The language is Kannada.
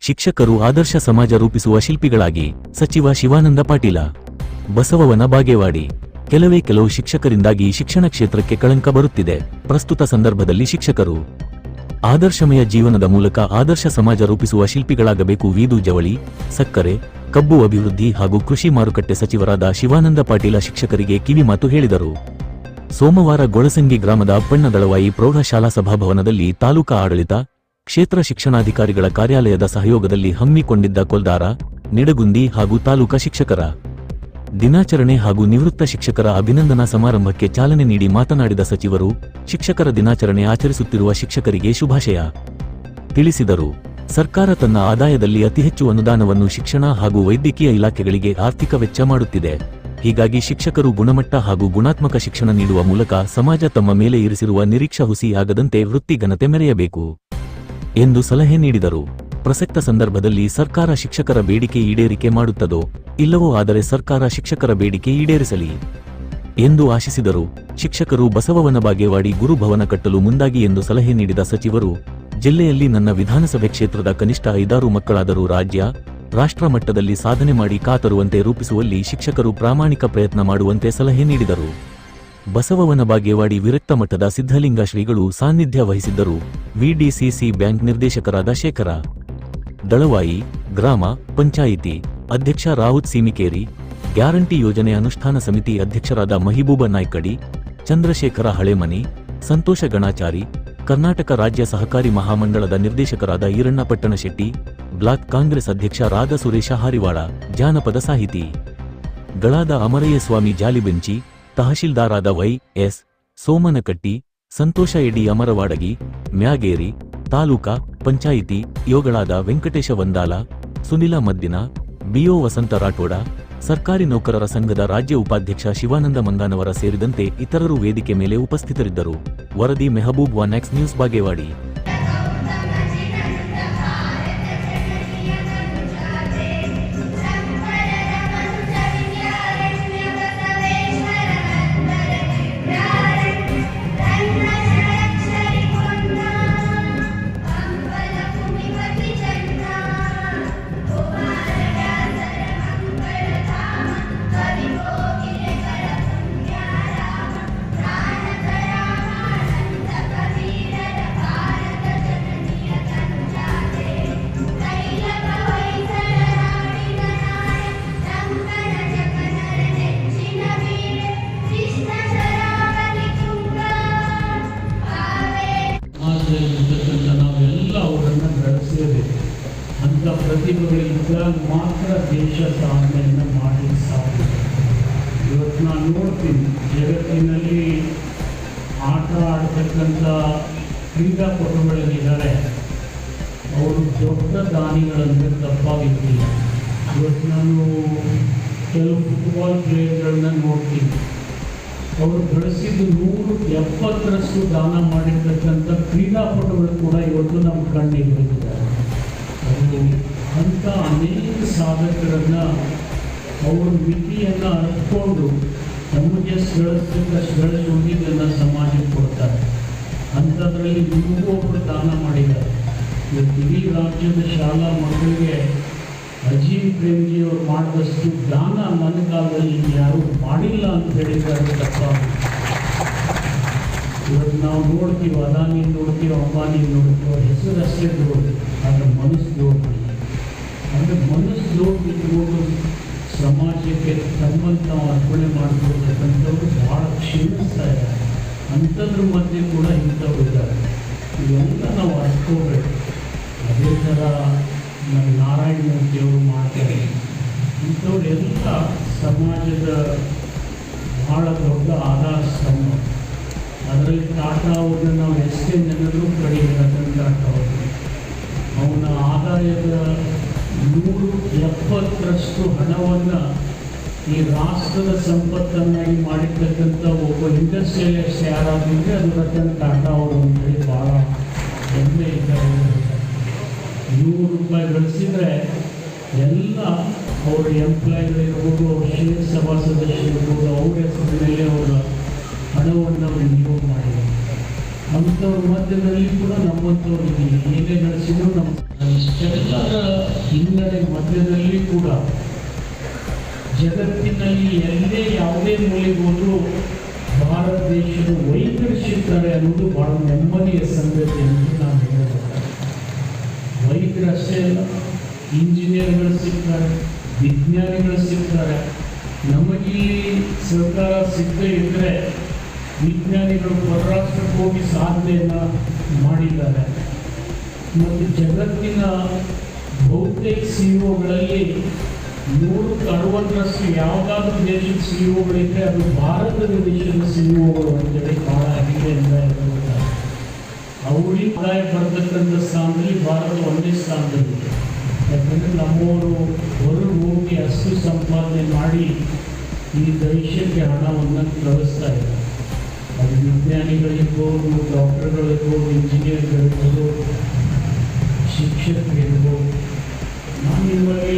ಶಿಕ್ಷಕರು ಆದರ್ಶ ಸಮಾಜ ರೂಪಿಸುವ ಶಿಲ್ಪಿಗಳಾಗಿ ಸಚಿವ ಶಿವಾನಂದ ಪಾಟೀಲ, ಬಸವವನ ಬಾಗೇವಾಡಿ. ಕೆಲವೇ ಕೆಲವು ಶಿಕ್ಷಕರಿಂದಾಗಿ ಶಿಕ್ಷಣ ಕ್ಷೇತ್ರಕ್ಕೆ ಕಳಂಕ ಬರುತ್ತಿದೆ, ಪ್ರಸ್ತುತ ಸಂದರ್ಭದಲ್ಲಿ ಶಿಕ್ಷಕರು. ಆದರ್ಶಮಯ ಜೀವನದ ಮೂಲಕ ಆದರ್ಶ ಸಮಾಜ ರೂಪಿಸುವ ಶಿಲ್ಪಿಗಳಾಗಬೇಕು. ವೀದು ಜವಳಿ, ಸಕ್ಕರೆ, ಕಬ್ಬು ಅಭಿವೃದ್ಧಿ ಹಾಗೂ ಕೃಷಿ ಮಾರುಕಟ್ಟೆ ಸಚಿವರಾದ ಶಿವಾನಂದ ಪಾಟೀಲ ಶಿಕ್ಷಕರಿಗೆ ಕಿವಿಮಾತು ಹೇಳಿದರು. ಸೋಮವಾರ ಗೊಳಸಂಗಿ ಗ್ರಾಮದ ಅಪ್ಪಣ್ಣ ದಳವಾಯಿ ಪ್ರೌಢಶಾಲಾ ಸಭಾಭವನದಲ್ಲಿ ತಾಲೂಕಾ ಆಡಳಿತ ಕ್ಷೇತ್ರ ಶಿಕ್ಷಣಾಧಿಕಾರಿಗಳ ಕಾರ್ಯಾಲಯದ ಸಹಯೋಗದಲ್ಲಿ ಹಮ್ಮಿಕೊಂಡಿದ್ದ ಕೊಲ್ದಾರ, ನಿಡಗುಂದಿ ಹಾಗೂ ತಾಲೂಕಾ ಶಿಕ್ಷಕರ ದಿನಾಚರಣೆ ಹಾಗೂ ನಿವೃತ್ತ ಶಿಕ್ಷಕರ ಅಭಿನಂದನಾ ಸಮಾರಂಭಕ್ಕೆ ಚಾಲನೆ ನೀಡಿ ಮಾತನಾಡಿದ ಸಚಿವರು, ಶಿಕ್ಷಕರ ದಿನಾಚರಣೆ ಆಚರಿಸುತ್ತಿರುವ ಶಿಕ್ಷಕರಿಗೆ ಶುಭಾಶಯ ತಿಳಿಸಿದರು. ಸರ್ಕಾರ ತನ್ನ ಆದಾಯದಲ್ಲಿ ಅತಿ ಹೆಚ್ಚು ಅನುದಾನವನ್ನು ಶಿಕ್ಷಣ ಹಾಗೂ ವೈದ್ಯಕೀಯ ಇಲಾಖೆಗಳಿಗೆ ಆರ್ಥಿಕ ವೆಚ್ಚ ಮಾಡುತ್ತಿದೆ. ಹೀಗಾಗಿ ಶಿಕ್ಷಕರು ಗುಣಮಟ್ಟ ಹಾಗೂ ಗುಣಾತ್ಮಕ ಶಿಕ್ಷಣ ನೀಡುವ ಮೂಲಕ ಸಮಾಜ ತಮ್ಮ ಮೇಲೆ ಇರಿಸಿರುವ ನಿರೀಕ್ಷಾ ಹುಸಿಯಾಗದಂತೆ ವೃತ್ತಿ ಘನತೆ ಮೆರೆಯಬೇಕು. ಎಂದು ಸಲಹೆ ನೀಡಿದರು. ಪ್ರಸಕ್ತ ಸಂದರ್ಭದಲ್ಲಿ ಸರ್ಕಾರ ಶಿಕ್ಷಕರ ಬೇಡಿಕೆ ಈಡೇರಿಕೆ ಮಾಡುತ್ತದೋ ಇಲ್ಲವೋ ಆದರೆ ಸರ್ಕಾರ ಶಿಕ್ಷಕರ ಬೇಡಿಕೆ ಈಡೇರಿಸಲಿ ಎಂದು ಆಶಿಸಿದರು. ಶಿಕ್ಷಕರು ಬಸವವನ ಬಾಗೇವಾಡಿ ಗುರುಭವನ ಕಟ್ಟಲು ಮುಂದಾಗಿ ಎಂದು ಸಲಹೆ ನೀಡಿದ ಸಚಿವರು, ಜಿಲ್ಲೆಯಲ್ಲಿ ನನ್ನ ವಿಧಾನಸಭೆ ಕ್ಷೇತ್ರದ ಕನಿಷ್ಠ ಐದಾರು ಮಕ್ಕಳಾದರೂ ರಾಜ್ಯ, ರಾಷ್ಟ್ರ ಮಟ್ಟದಲ್ಲಿ ಸಾಧನೆ ಮಾಡಿ ಕಾತರುವಂತೆ ರೂಪಿಸುವಲ್ಲಿ ಶಿಕ್ಷಕರು ಪ್ರಾಮಾಣಿಕ ಪ್ರಯತ್ನ ಮಾಡುವಂತೆ ಸಲಹೆ ನೀಡಿದರು. ಬಸವವನ ಬಾಗೇವಾಡಿ ವಿರಕ್ತ ಮಠದ ಸಿದ್ಧಲಿಂಗ ಶ್ರೀಗಳು ಸಾನ್ನಿಧ್ಯ ವಹಿಸಿದ್ದರು. ವಿಡಿಸಿಸಿ ಬ್ಯಾಂಕ್ ನಿರ್ದೇಶಕರಾದ ಶೇಖರ, ದಳವಾಯಿ, ಗ್ರಾಮ, ಪಂಚಾಯಿತಿ ಅಧ್ಯಕ್ಷ ರಾವುತ್ ಸೀಮಿಕೇರಿ, ಗ್ಯಾರಂಟಿ ಯೋಜನೆ ಅನುಷ್ಠಾನ ಸಮಿತಿ ಅಧ್ಯಕ್ಷರಾದ ಮಹಿಬೂಬ ನಾಯ್ಕಡಿ, ಚಂದ್ರಶೇಖರ ಹಳೆಮನಿ, ಸಂತೋಷ ಗಣಾಚಾರಿ, ಕರ್ನಾಟಕ ರಾಜ್ಯ ಸಹಕಾರಿ ಮಹಾಮಂಡಳದ ನಿರ್ದೇಶಕರಾದ ಈರಣ್ಣ ಪಟ್ಟಣಶೆಟ್ಟಿ, ಬ್ಲಾಕ್ ಕಾಂಗ್ರೆಸ್ ಅಧ್ಯಕ್ಷ ರಾಧ ಸುರೇಶ ಹಾರಿವಾಳ, ಜಾನಪದ ಸಾಹಿತಿ. ಗಳಾದ ಅಮರಯ್ಯಸ್ವಾಮಿ ಜಾಲಿಬೆಂಚಿ ತಹಶೀಲ್ದಾರಾದ ವೈ ಎಸ್ ಸೋಮನಕಟ್ಟಿ, ಸಂತೋಷ ಎಡಿ ಅಮರವಾಡಗಿ, ಮ್ಯಾಗೇರಿ ತಾಲೂಕಾ ಪಂಚಾಯಿತಿ ಯೋಗಳಾದ ವೆಂಕಟೇಶ ವಂದಾಲ, ಸುನಿಲ ಮದ್ದಿನ, ಬಿಒ ವಸಂತ ರಾಠೋಡ, ಸರ್ಕಾರಿ ನೌಕರರ ಸಂಘದ ರಾಜ್ಯ ಉಪಾಧ್ಯಕ್ಷ ಶಿವಾನಂದ ಮಂಗಾನವರ ಸೇರಿದಂತೆ ಇತರರು ವೇದಿಕೆ ಮೇಲೆ ಉಪಸ್ಥಿತರಿದ್ದರು. ವರದಿ Mehboob one X news, Bagewadi. ಅಂಥ ಪ್ರತಿಭೆಗಳಿದ್ದಾಗ ಮಾತ್ರ ದೇಶ ಸಾಧನೆಯನ್ನು ಮಾಡಲಿಕ್ಕೆ ಸಾಧ್ಯ ಇವತ್ತು ನಾನು ನೋಡ್ತೀನಿ, ಜಗತ್ತಿನಲ್ಲಿ ಆಟ ಆಡ್ತಕ್ಕಂಥ ಕ್ರೀಡಾಪಟುಗಳಲ್ಲಿದ್ದಾರೆ ಅವರು ದೊಡ್ಡ ದಾನಿಗಳಂದರೆ ತಪ್ಪಾಗಿದ್ದಿಲ್ಲ ಇವತ್ತು ನಾನು ಕೆಲವು ಫುಟ್ಬಾಲ್ ಪ್ಲೇಯರ್ಗಳನ್ನ ನೋಡ್ತೀನಿ. ಅವರು ಗಳಿಸಿದ್ದು ನೂರು, ಎಪ್ಪತ್ತರಷ್ಟು ದಾನ ಮಾಡಿರ್ತಕ್ಕಂಥ ಕ್ರೀಡಾಪಟುಗಳು ಕೂಡ ಇವತ್ತು ನಮ್ಮ ಕಣ್ಣಿಗೆ ಬಿದ್ದಿದ್ದಾರೆ ಅದು ಅಂಥ ಅನೇಕ ಸಾಧಕರನ್ನ ಅವರು ಮಿತಿಯನ್ನು ಅರ್ಥಕೊಂಡು ನಮಗೆ ಸ್ಥಳದಿಂದ ಸ್ಥಳ ಉಳಿದನ್ನು ಸಮಾಜಕ್ಕೆ ಕೊಡ್ತಾರೆ. ಅಂಥದ್ರಲ್ಲಿ ನಿಮಗೂ ಒಬ್ಬರು ದಾನ ಮಾಡಿದ್ದಾರೆ. ಇವತ್ತು ಇಡೀ ರಾಜ್ಯದ ಶಾಲಾ ಮಕ್ಕಳಿಗೆ ಅಜೀವ್ ಪ್ರೇಮ್ಜಿ ಅವರು ಮಾಡಿದಷ್ಟು ದಾನ ನನ್ನ ಕಾಲದಲ್ಲಿ ಯಾರೂ ಮಾಡಿಲ್ಲ ಅಂತ ಹೇಳಿದ್ದಾರೆ ತಪ್ಪ ಇವತ್ತು ನಾವು ನೋಡ್ತೀವಿ ಅದಾನಿ ನೋಡ್ತೀವಿ ಅಂಬಾನಿ ನೋಡ್ತೀವಿ, ಹೆಸರು ಅಷ್ಟೇ ನೋಡ್ತೀವಿ ಆದರೆ ಮನಸ್ಸು ನೋಡ್ತೀವಿ ಅಂದರೆ ಮನಸ್ಸು ನೋಡ್ಬಿಟ್ಟು ಸಮಾಜಕ್ಕೆ ತಮ್ಮನ್ನು ನಾವು ಅರ್ಪಣೆ ಮಾಡ್ಕೊಳ್ತಕ್ಕಂಥವ್ರು ಭಾಳ ಕ್ಷೀಣಿಸ್ತಾ ಇದ್ದಾರೆ. ಅಂಥದ್ರ ಮಧ್ಯೆ ಕೂಡ ಇಂಥವ್ರು ಇದ್ದಾರೆ. ಇವೆಲ್ಲ ನಾವು ಅರ್ತ್ಕೋಬೇಕು ಅದೇ ಥರ ನಮ್ಮ ನಾರಾಯಣ ಮೂರ್ತಿಯವರು ಮಾಡ್ತಾರೆ. ಇಂಥವ್ರೆಲ್ಲ ಸಮಾಜದ ಭಾಳ ದೊಡ್ಡ ಆಧಾರ ಸ್ತಂಭ. ಅದರಲ್ಲಿ ಟಾಟಾ ಅವ್ರನ್ನ ನಾವು ಎಷ್ಟೇ ಜನರು ಕಡಿಮೆ ಅವರು ಅವನ ಆದಾಯದ ನೂರು ಎಪ್ಪತ್ತರಷ್ಟು ಹಣವನ್ನು ಈ ರಾಷ್ಟ್ರದ ಸಂಪತ್ತನ್ನಾಗಿ ಮಾಡಿರ್ತಕ್ಕಂಥ ಒಬ್ಬ ಇಂಡಸ್ಟ್ರಿಯಲಿಸ್ಟ್ ಯಾರಾಗಿದ್ದರೆ ಅದು ರತನ್ ಟಾಟಾ ಅವರು ಅಂತೇಳಿ ಭಾಳ ಹೆಮ್ಮೆ ಇದ್ದಾರೆ ನೂರು ರೂಪಾಯಿ ಗಳಿಸಿದರೆ ಎಲ್ಲ ಅವ್ರ ಎಂಪ್ಲಾಯ್ಗಳಿರ್ಬೋದು ಅವ್ರ ಶೇರ್ ಸಭಾ ಸದಸ್ಯರಿರ್ಬೋದು ಅವ್ರ ಹೆಸರಿನಲ್ಲಿ ಅವರ ಹಣವನ್ನು ವಿನಿಯೋಗ ಮಾಡಿದ್ದಾರೆ ಅಂಥವ್ರ ಮಧ್ಯದಲ್ಲಿ ಕೂಡ ನಮ್ಮಂಥವ್ರು ಏನೇ ನಡೆಸಿದ್ರು ನಮ್ಮ ಇಷ್ಟೆಲ್ಲರ ಹಿನ್ನಡೆ ಮಧ್ಯದಲ್ಲಿ ಕೂಡ ಜಗತ್ತಿನಲ್ಲಿ ಎಲ್ಲೇ ಯಾವುದೇ ಮೂಲೆಗೆ ಹೋದರೂ ಭಾರತ ದೇಶದ ವೈದ್ಯರು ಸಿಗ್ತಾರೆ ಅನ್ನೋದು ಬಹಳ ನೆಮ್ಮದಿಯ ಸಂಗತಿ ಅಂತ ನಾನು ಹೇಳಬೇಕಾಗ್ತದೆ ವೈದ್ಯರು ಅಷ್ಟೇ ಅಲ್ಲ. ಇಂಜಿನಿಯರ್ಗಳು ಸಿಗ್ತಾರೆ ವಿಜ್ಞಾನಿಗಳು ಸಿಗ್ತಾರೆ. ನಮಗಿಲ್ಲಿ ಸರ್ಕಾರ ಸಿಗದೇ ಇದ್ದರೆ ವಿಜ್ಞಾನಿಗಳು ಪರರಾಷ್ಟ್ರಕ್ಕೆ ಹೋಗಿ ಸಾಧನೆಯನ್ನು ಮಾಡಿದ್ದಾರೆ. ಮತ್ತು ಜಗತ್ತಿನ ಬಹುತೇಕ ಸಿ ಒಗಳಲ್ಲಿ ನೂರಕ್ಕೆ ಅರವತ್ತರಷ್ಟು ಯಾವುದಾದ್ರೂ ದೇಶದ ಸಿ ಒಗಳಿದ್ರೆ ಅದು ಭಾರತದ ದೇಶದ ಸಿ ಒಗಳು ಅಂತೇಳಿ ಭಾಳ ಆಗಿದೆ ಅಂತ ಹೇಳ್ತಾರೆ ಅವರಿಗೆ ಆದಾಯ ಬರ್ತಕ್ಕಂಥ ಸ್ಥಾನದಲ್ಲಿ ಭಾರತ ಒಂದೇ ಸ್ಥಾನದಲ್ಲಿ ಯಾಕಂದರೆ ನಮ್ಮವರು ಹೊರಗೆ ಹೋಗಿ ಅಷ್ಟು ಸಂಪಾದನೆ ಮಾಡಿ ಈ ದೇಶಕ್ಕೆ ಹಣವನ್ನು ಕಳಿಸ್ತಾ ಇದ್ದಾರೆ. ಅದು ವಿಜ್ಞಾನಿಗಳಿರ್ಬೋದು ಡಾಕ್ಟರ್ಗಳಿರ್ಬೋದು ಇಂಜಿನಿಯರ್ಗಳಿರ್ಬೋದು ಶಿಕ್ಷಕರಿರ್ಬೋದು ನಾನು ನಿಮಗೆ